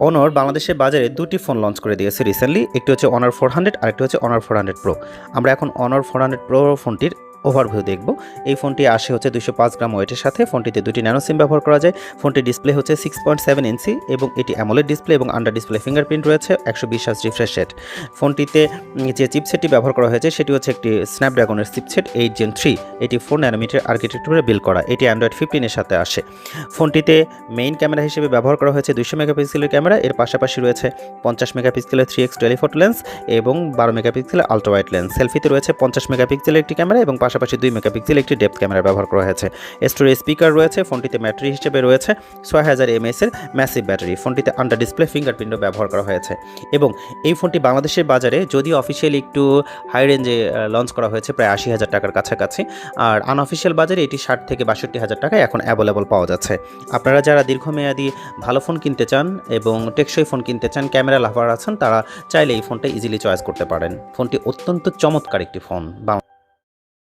অনর বাংলাদেশের বাজারে দুটি ফোন লঞ্চ করে দিয়েছে রিসেন্টলি একটি হচ্ছে অনার ফোর হান্ড্রেড আরেকটি হচ্ছে অনার ফোর হান্ড্রেড প্রো আমরা এখন অনার ফোর হান্ড্রেড প্রো ফোনটির ওভারভিউ দেখব। এই ফোনটি আসে হচ্ছে দুশো পাঁচ গ্রাম ওয়েটের সাথে। ফোনটিতে দুটি ন্যানো সিম ব্যবহার করা যায়। ফোনটির ডিসপ্লে হচ্ছে সিক্স পয়েন্ট সেভেন ইঞ্চি এবং এটি অ্যামোলেড ডিসপ্লে এবং আন্ডার ডিসপ্লে ফিঙ্গারপ্রিন্ট রয়েছে, একশো বিশ রিফ্রেশ সেট ফোনটিতে যে চিপসেটটি ব্যবহার করা হয়েছে, সেটি হচ্ছে একটি স্ন্যাপড্রাগনের চিপসেট এইট জেন থ্রি এটি ফোর ন্যানোমিটার আর্কিটেকচারে বিল করা। এটি অ্যান্ড্রয়েড ফিফটিনের সাথে আসে। ফোনটিতে মেইন ক্যামেরা হিসেবে ব্যবহার করা হয়েছে দুইশো মেগাপিক্সেলের ক্যামেরা এর পাশাপাশি রয়েছে পঞ্চাশ মেগাপিক্সেলের থ্রি এক্স টেলিফোটো লেন্স এবং বারো মেগাপিক্সেলের আলট্রা ওয়াইড লেন্স সেলফিতে রয়েছে পঞ্চাশ মেগাপিক্সেলের একটি ক্যামেরা এবং পাশাপাশি দুই মেগাপিক্সেল একটি ডেপথ ক্যামেরা ব্যবহার করা হয়েছে। স্টোরেজ স্পিকার রয়েছে, ফোনটিতে ব্যাটারি হিসেবে রয়েছে, ছয় হাজার এমএস এর ম্যাসিভ ব্যাটারি ফোনটিতে আন্ডার ডিসপ্লে ফিঙ্গারপ্রিন্টও ব্যবহার করা হয়েছে। এবং এই ফোনটি বাংলাদেশের বাজারে যদিও অফিসিয়ালি একটু হাই রেঞ্জে লঞ্চ করা হয়েছে প্রায় আশি হাজার টাকার কাছাকাছি, আর আনঅফিসিয়াল বাজারে এটি ষাট থেকে বাষট্টি হাজার টাকায় এখন অ্যাভেলেবল পাওয়া যাচ্ছে। আপনারা যারা দীর্ঘমেয়াদী ভালো ফোন কিনতে চান এবং টেকসই ফোন কিনতে চান ক্যামেরা লাভার আছেন, তারা চাইলে এই ফোনটা ইজিলি চয়েস করতে পারেন। ফোনটি অত্যন্ত চমৎকার একটি ফোন